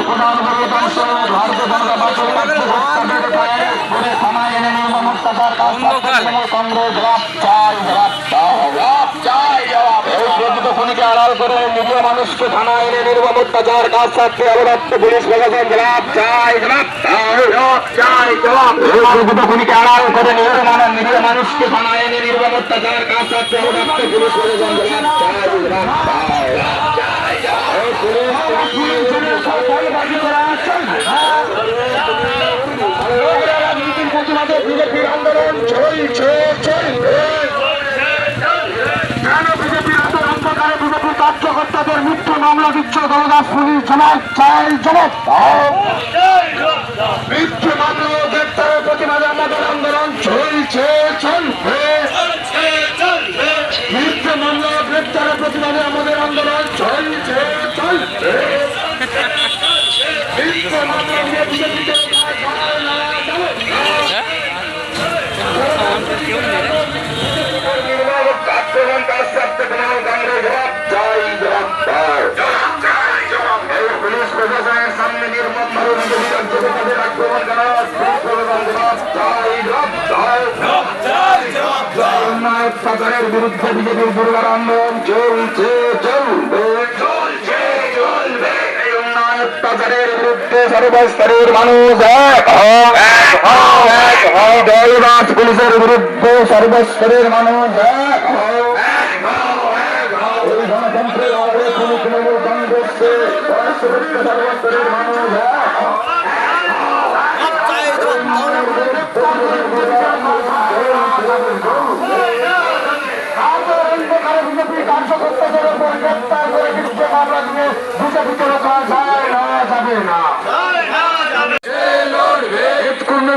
প্রধান অধিকাংশ ভারতীয় জনতা করে থানায় এনে কাজ তৃণমূল কংগ্রেস জবাব চাই জবাব দাও চাই এই প্রকৃত খুনিকে আড়াল করে নিরীহ মানুষকে থানায় এনে নির্মম অত্যাচার কাজ ছাড়তে অবরক্ত পুলিশ প্রশাসন জবাব চাই জবাব চাই জবাব প্রকৃত খুনিকে আড়াল করে নিরীহ মানুষ নিরীহ মানুষকে থানায় এনে নির্মম অত্যাচার কাজ ছাড়তে অবরক্ত পুলিশ প্রশাসন জবাব চাই জবাব চাই জবাব এই পুলিশ প্রশাসনের সরকারি বাজি করা চলবে না প্রতিবাদে বিজেপির আন্দোলন চলছে কার্যকর্তাদের মৃত্যু মামলা দিচ্ছে দলদাস পুলিশ? জবাব চাই দাও। মৃত্যু মামলা প্রশাসনের সামনে নির্মম ভাবে আক্রমণ করা দাও অন্যায় সরকারের বিরুদ্ধে বিজেপির দুর্গার আন্দোলন। চলছে চলবে। চলছে চলবে। এই অন্যায় অত্যাচারের বিরুদ্ধে সর্বস্তরের মানুষ এক হও, এক হও, এক হও। দলদাস পুলিশের বিরুদ্ধে সর্বস্তরের মানুষ এক এক এক। করতে সর্বস্তরের মানুষ কার্যকর্তাদের উপর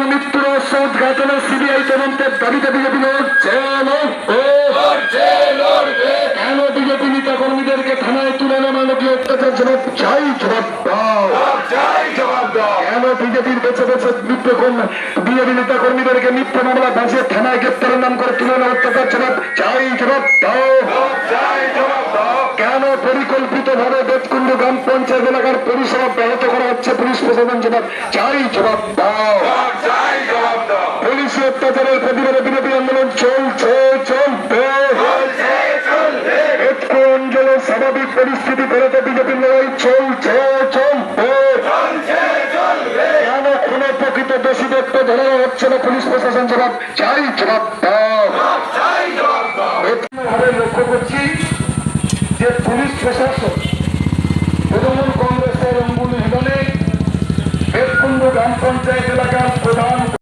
মৃত্যুর রহস্য উদ্ঘাটনের সিবিআই তদন্তের দাবিতে তুলে অত্যাচার জবাব চাই জবাব দাও। কেন বিজেপির বেছে বেছে মিথ্যে কোন বিজেপি নেতা কর্মীদেরকে মিথ্যে মামলা ভাসিয়ে থানায় গ্রেপ্তারের নাম করে তুলে এনে অত্যাচার জবাব চাই জবাব দাও। কেন পরিকল্পিত ভাবে বেতকুণ্ড গ্রাম পঞ্চায়েত এলাকার পরিষেবা ব্যাহত করা হচ্ছে? পুলিশ প্রশাসন জবাব চাই জবাব দাও। পুলিশ অত্যাচারের প্রতিবাদে বিরোধী আন্দোলন চলছে। স্বাভাবিক পরিস্থিতি ফেরাতে বিজেপির লড়াই চলছে চলবে। কেন কোন প্রকৃত দোষীদের তো ধরা হচ্ছে না পুলিশ প্রশাসন জবাব? চাই জবাব ভাবে লক্ষ্য করছি যে পুলিশ প্রশাসন তৃণমূল কংগ্রেসের অঙ্গুলি হিলনে বেতকুণ্ড গ্রাম পঞ্চায়েত এলাকার প্রধান